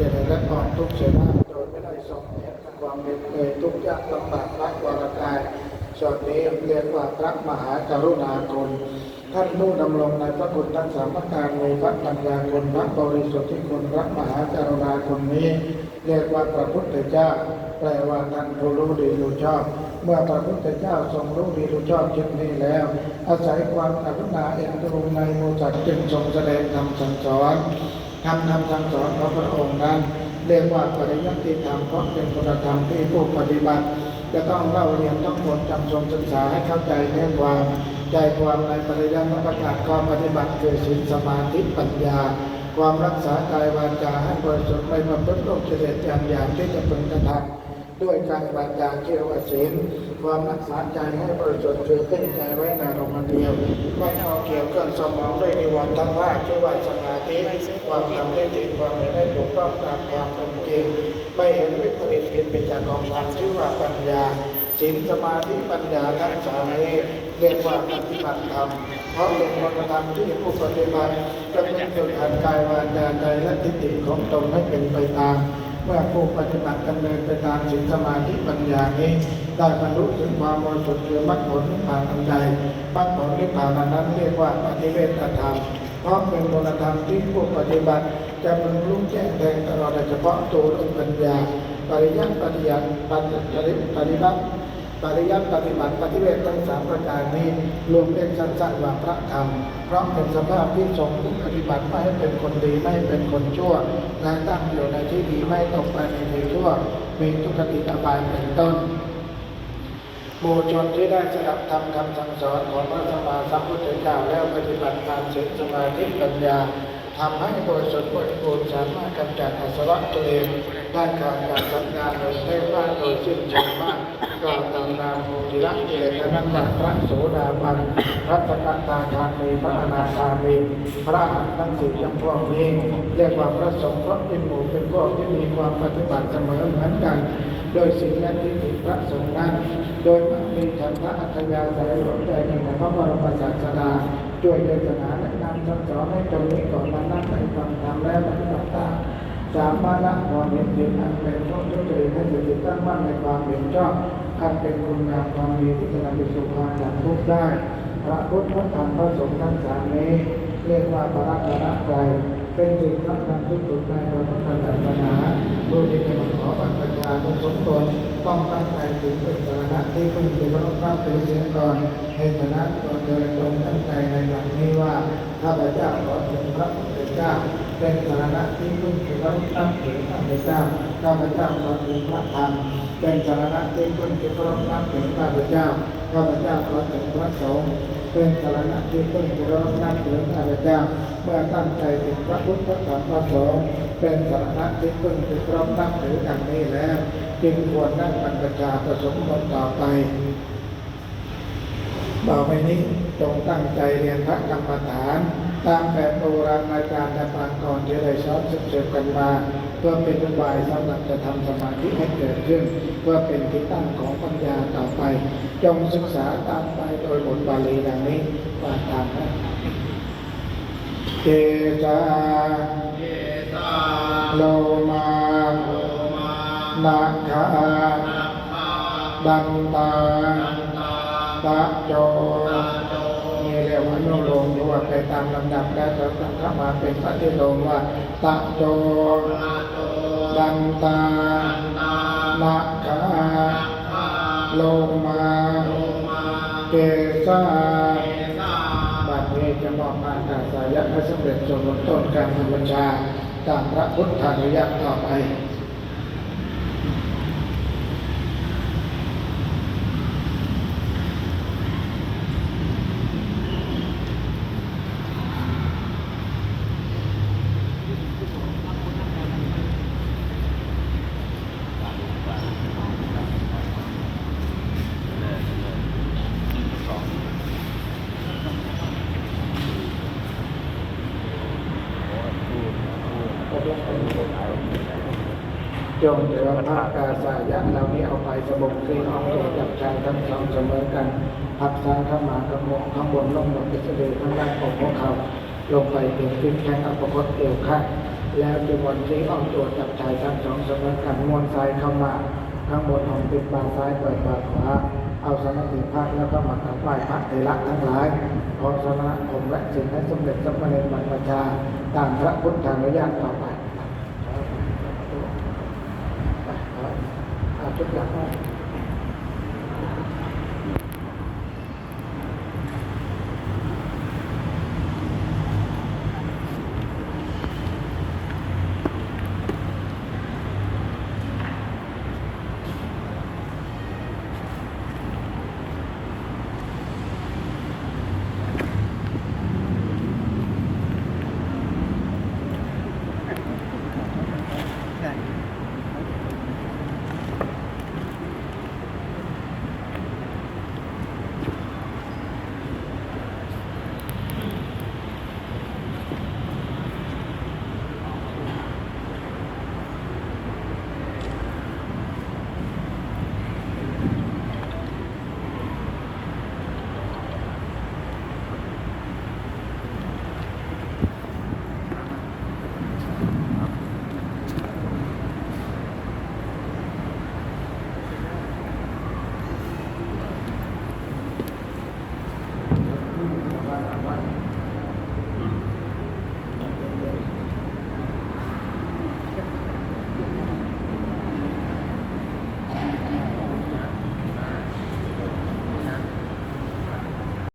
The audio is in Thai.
เจริญและก่อนทุกเสียหน้าโดยไม่ได้ส่งเหตุความเหน็ดเหนื่อยทุกข์ยากลำบากรักวรกายส่วนนี้เรียกว่าพระมหากรุณาคุณท่านผู้ดำรงในพระคุณทั้งสามประการมีพระปัญญาคุณพระบริสุทธิคุณพระมหากรุณาคุณนี้ เรียกว่าพระพุทธเจ้าแปลว่าท่านผู้รู้ดีรู้ชอบ เมื่อพระพุทธเจ้าทรงรู้ดีรู้ชอบเช่นนี้แล้ว อาศัยความกรุณาเอ็นดูในมูสัตว์จึงทรงแสดงธรรมสั่งสอน ทำทำทำสอนของพระองค์นั้นเรียกว่าปริยัติธรรมเพราะเป็นคุณธรรมที่ผู้ปฏิบัติ จะต้องเล่าเรียนต้องบทจำทรงศึกษาให้เข้าใจแน่ความใจความในปริยัติประกาศความปฏิบัติคือศีลสมาธิปัญญา ความรักษากายวาจาให้บริสุทธิ์ไม่ประพฤติโลกเจริญอย่างอย่างที่จะพึงกระทำ ด้วยการวาจาเชื่อว่าศีลความรักษาใจให้บริสุทธิ์คือขึ้นใจไว้ในอารมณ์เดียวไม่เอาเกี่ยวกับสมองด้วยนิวรณ์ทั้งห้าชื่อว่าสมาธิความทำได้จริงความเห็นได้ถูกต้องตามความเป็นจริงไม่เห็นวิปริตผิดไปจากของธรรมชื่อว่าปัญญาศีลสมาธิปัญญาทั้งสามนี้เรียกว่าปฏิบัติธรรมเพราะเป็นคุณธรรมที่ผู้ปฏิบัติจะเป็นจุดหันกายวาจาใจและทิฏฐิของตนให้เป็นไปตาม เมื่อผู้ปฏิบัติดำเนินไปตามศีลสมาธิปัญญานี้ได้บรรลุถึงความบริสุทธิ์คือมรรคผลนิพพานอันใดมรรคผลนิพพานนั้นเรียกว่าปฏิเวทธรรม เพราะเป็นคุณธรรมที่ผู้ปฏิบัติจะบรรลุแจ้งแทงตลอดโดยเฉพาะตัวด้วยปัญญา ปริยัติปฏิยัติปฏิบัติ ปริยัติปฏิบัติปฏิเวททั้งสามประการนี้ รวมเรียกสั้นๆว่าพระธรรม เพราะเป็นสภาพที่ทรงปฏิบัติไม่ให้เป็นคนดีไม่ให้เป็นคนชั่วและตั้งอยู่ในที่ดีไม่ตกไปในที่ชั่ว มีทุกขติอบายเป็นต้นหมู่ชนที่ได้สดับธรรมคำสั่งสอนของพระสัมมาสัมพุทธเจ้าแล้วปฏิบัติตามศีลสมาธิปัญญาทำให้บริสุทธิ์บริบูรณ์สามารถกำจัดอาสวะตัวเองได้ขาดจากสัญญาโดยได้ว่าโดยสิ้นเชิงมาก นามโมติระกิเลสนั้นว่าพระโสดาบันพระสกทาคามีพระอนาคามีพระอรหันต์ทั้งสี่จำพวกนี้เรียกว่าพระสงฆ์เพระเป็นหมู่เป็นพวกที่มีความปฏิบัติเสมอเหมือนกัน โดยสิ่งและที่ติพระสงฆ์นั้น โดยมีฉันทะอัธยาศัยหลงใจในพระบรมศาสดาช่วยเทศนาแนะนำสั่งสอนให้ตรงนี้ก่อนนั้นนั่งในฟังธรรมและปฏิบัติตามสามารถละความเห็นผิดอันเป็นโทษทุจริตให้สติตั้งมั่นในความเห็นชอบ อันเป็นคุณงามความดีที่จะนำไปสู่ความดับทุกข์ได้ พระพุทธพระธรรมพระสงฆ์ทั้งสามนี้เรียกว่าพระรัตนตรัยเป็นสิ่งสำคัญที่สุดในพระพุทธศาสนาผู้ที่จะมาขอบัตรประชาชนสมตนต้องตั้งใจถึงเป็นสาระที่พึ่งที่เราต้องถือเสียก่อนเหตุฉะนั้นตัวเดินตรงตั้งใจในหลักนี้ว่าข้าพเจ้าขอถึงพระพุทธเจ้า เป็นสาระที่พึ่งที่เราตั้งถือข้าพเจ้าข้าพเจ้าขอถึงพระธรรมเป็นสาระที่พึ่งที่เราต้องถือข้าพเจ้าข้าพเจ้าขอถึงพระสงฆ์เป็นสารณะที่พึ่งที่เรานับถือข้าพเจ้าเมื่อตั้งใจถึงพระพุทธธรรมพระสงฆ์เป็นสารณะที่พึ่งที่เรานับถือดังนี้แล้ว จึงควรนั่งบรรพชาประสมบทต่อไป ต่อไปนี้จงตั้งใจเรียนพระกรรมฐาน ตามแบบโบราณอาจารย์และปางก่อนที่ได้สอนสืบเสกันมา เพื่อเป็นอุบายสำหรับจะทำสมาธิให้เกิดขึ้น เพื่อเป็นที่ตั้งของปัญญาต่อไป จงศึกษาตามไปโดยบทบาลีดังนี้ว่าตามนะเจจาเยตาโลมาโลมานาคานักขาดันตา ตาตะโจตาโจนี่เรียกว่าโนโลมหรือว่าไปตามลำดับแล้วจะตั้งมาเป็นปฏิโลมว่าตะโจตาโจดันตานตาคานักาโลมาโลมาเกสาบัดนี้จะมอบอากาศายะให้สำเร็จจนบนต้นการธรรมชาตามพระพุทธานุญาตต่อไป จงเถือพระกาสายะเหล่านี้เอาไปสบงสีอองตัวจับชายทั้งสองเสมอกันพับซ้ายเข้ามากระโมงข้างบนลงลงไปเสด็จข้างล่างของพวกเขาลงไปถึงขึ้นแข้งอัปคตเอวข้างแล้วจีวรที่เอาตัวจับชายทั้งสองเสำนักกันมวนซ้ายเข้ามาข้างบนของปิดบานซ้ายเปิดบานขวาเอาสนับติพระแล้วก็มากราบไหว้พระเถระทั้งหลายขอสนะผมและสิ่งให้สมเด็จสมมาเนรบรรพชาตามพระพุทธานุญาตต่อไป เอ